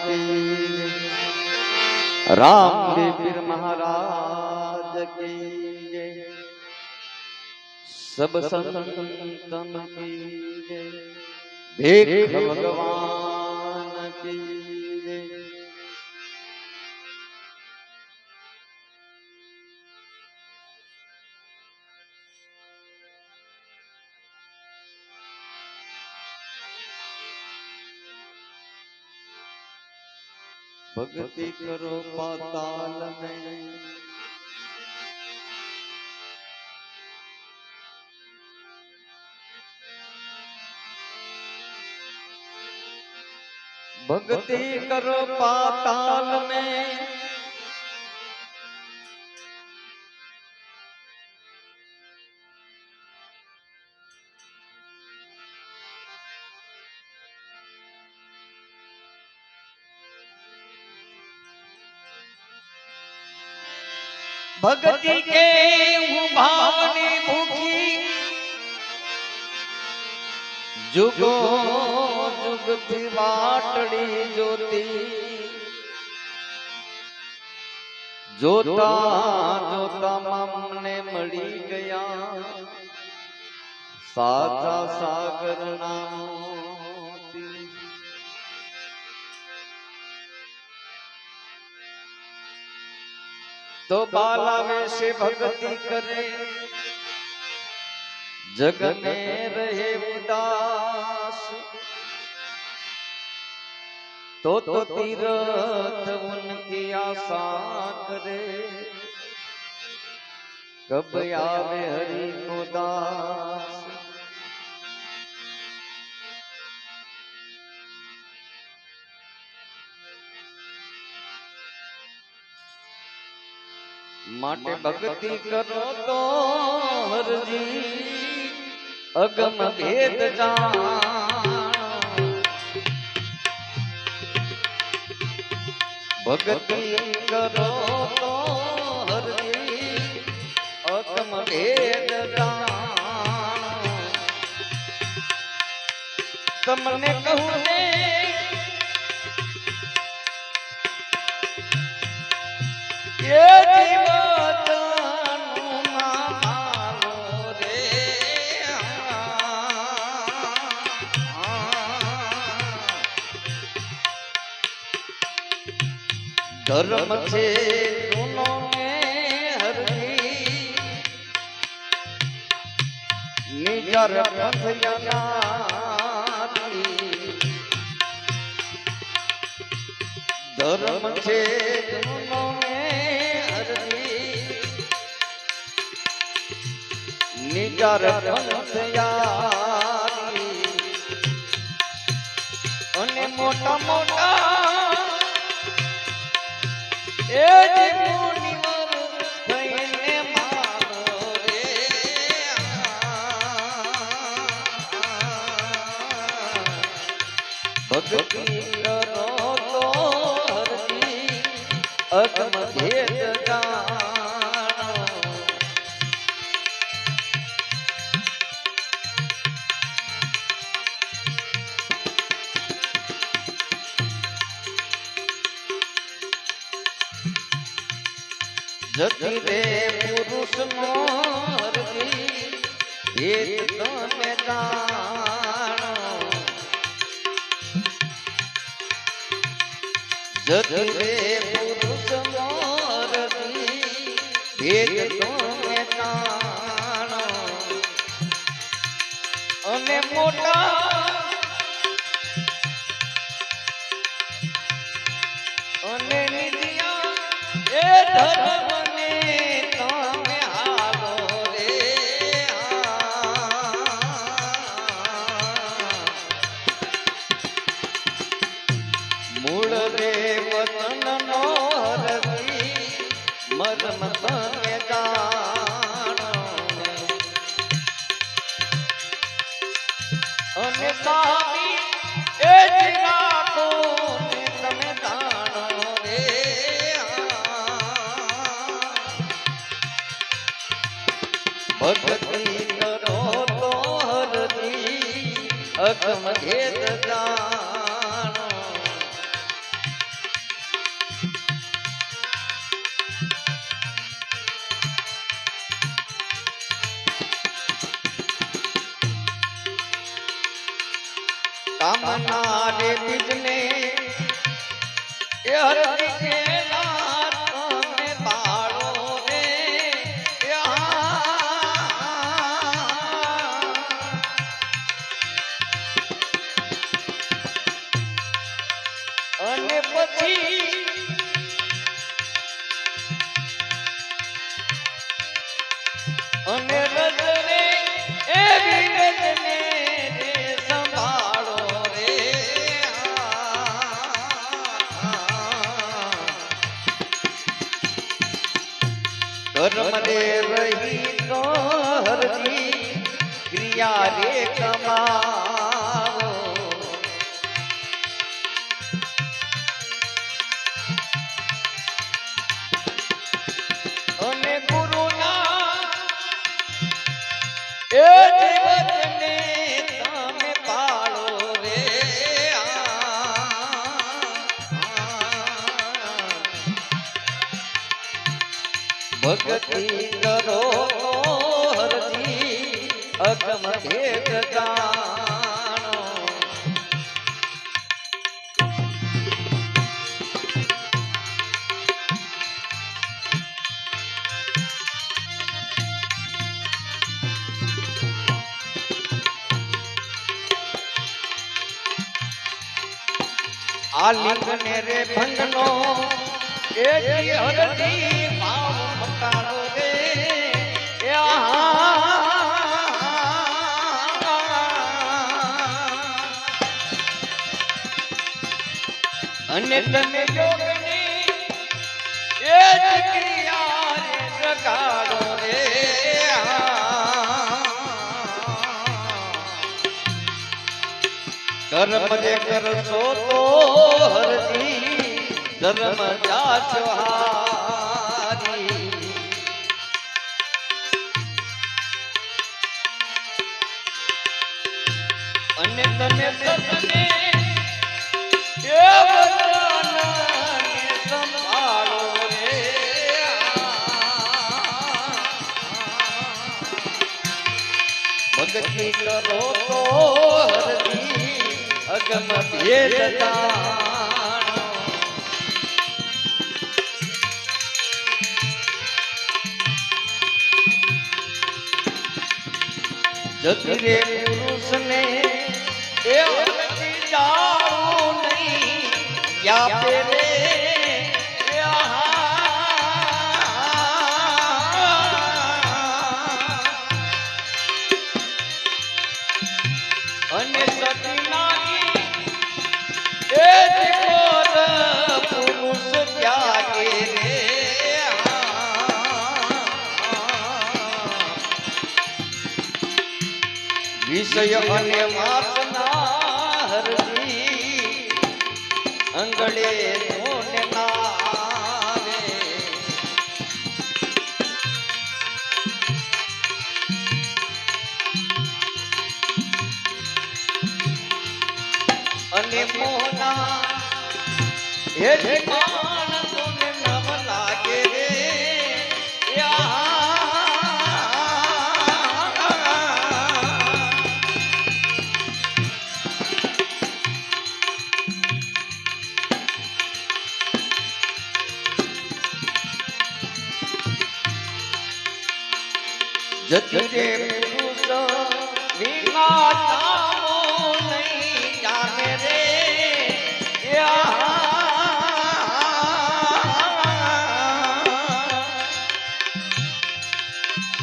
की रामदेव पीर महाराज की जय सब संतन की जय भीख भगवान भक्ति करो पाताल में भक्ति करो पाताल में ભક્તિ કે હું ભાવની ભૂખી જુગો જુગથી વાટડી જોતી. જોતા જોતા મને મળી ગયા. સાચા સાગર નામોતી તો બાલાવે છે ભક્તિ કરે. જગને રહે ઉદાસ. તો તો તીરથ ઉનકી આશા કરે. કબ આવે હરિ કો દાસ માટે ભક્તિ કરો તો હરજી અગમ ભેદ જાણ. ભક્તિ કરો તો હરજી અગમ ભેદ જાણ. તમને કહું ને ધર્મ છે જૂનો ને હરવી નિજર ધર્મ છે નિજર અને મોટા મોટા ભક્તિ અગમ ભેદ જાણો જતી રે પુરુષ નો હરજી ભેદ તમે જતી રે પુરુષ નો હરજી ભેદ તમે અને મોટા હરજી અગમ અને ભક્તિ કરો હરજી અગમ ભેદ જાણો. આ લિંગને રે ભંગનો એ જી તમે યોગની એ ક્રિયા રે જગાડો રે. કર્મ કરશો તો હરજી ધર્મ હારી અને તમે સતને એ ભક્તિ કરો તો હરજી અગમ ભેદ જાણો જતી રે પુરુષને એ નહીં. યા વિષય અને વાસના હરજી અંગળે અને મોના હે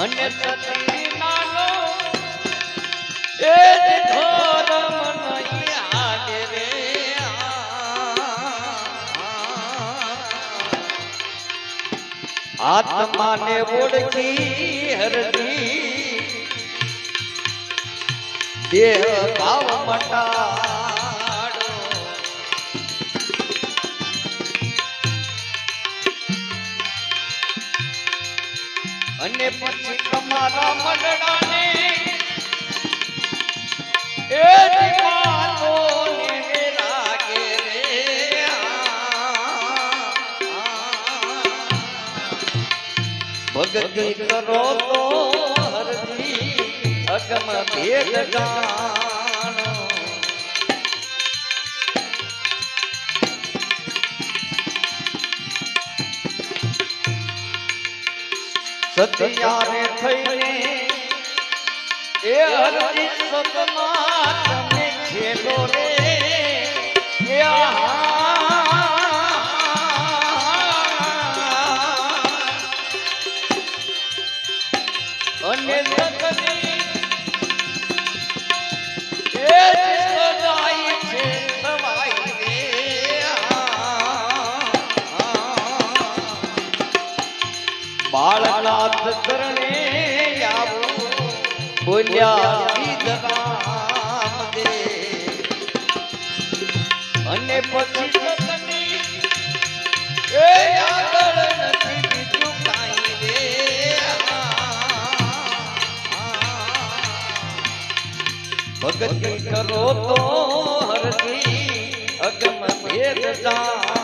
અને સતી વિનાનો એ ધર્મ નહીં હાલે રે. આત્માને ઓળખી હરજી દેહ ભાવ મટાડો અને પછી તમારા મંડળાને એ દીવાનો ને રાગે રે. ભક્તિ કરો તો હરજી અગમ ભેદ જાણો સત્યારે થઈને એ હરજી સતમાં તમે ખેલો રે. એ ભગત કરો તો હરતી અગમ ભેદ જા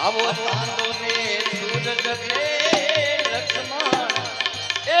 આવો ચાંદો ને સૂરજ ને લક્ષ્મણ. એ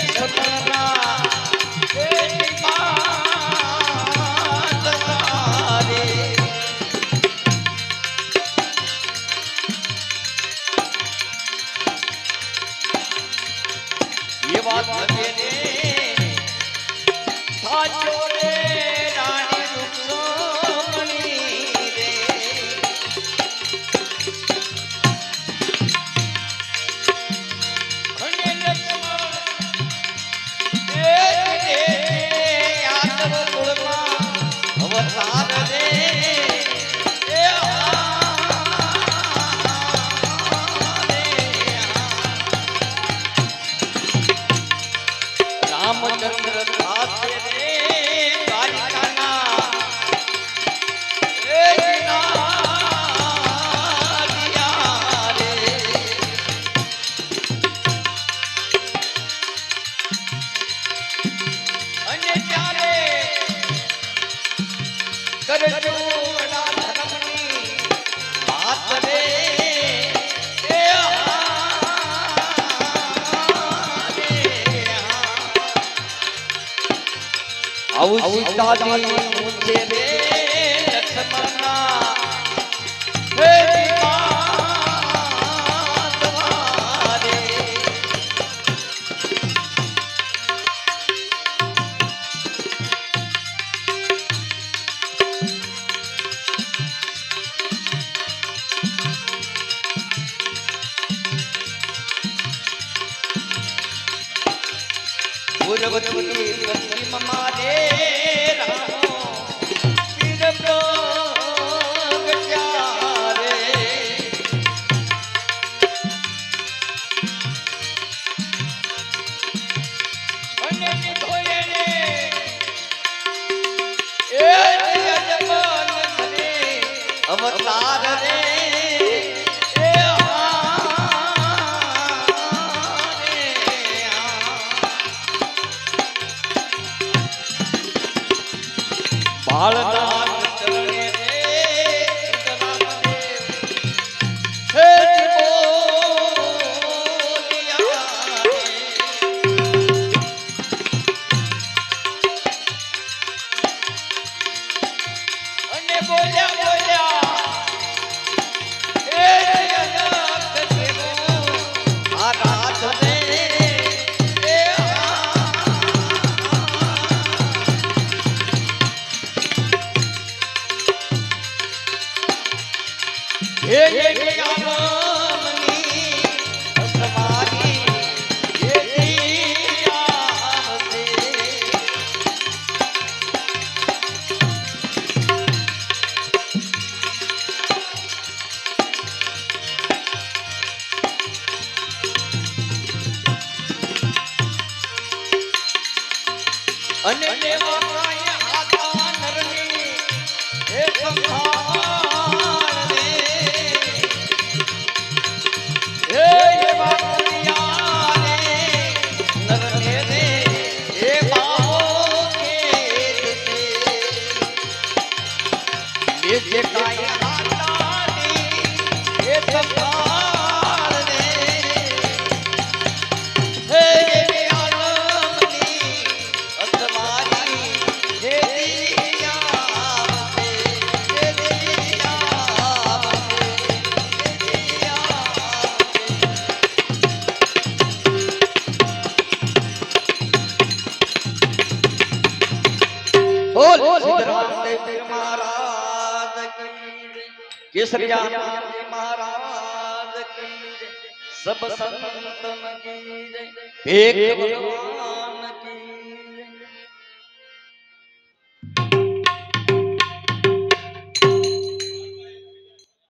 સતરા રામચંદ્ર સાથે ઔષધિ મૂછે રે લક્ષ્મણ શ્રીયા મહારાજ કી સબ સંતન કી જય એક ભગવાન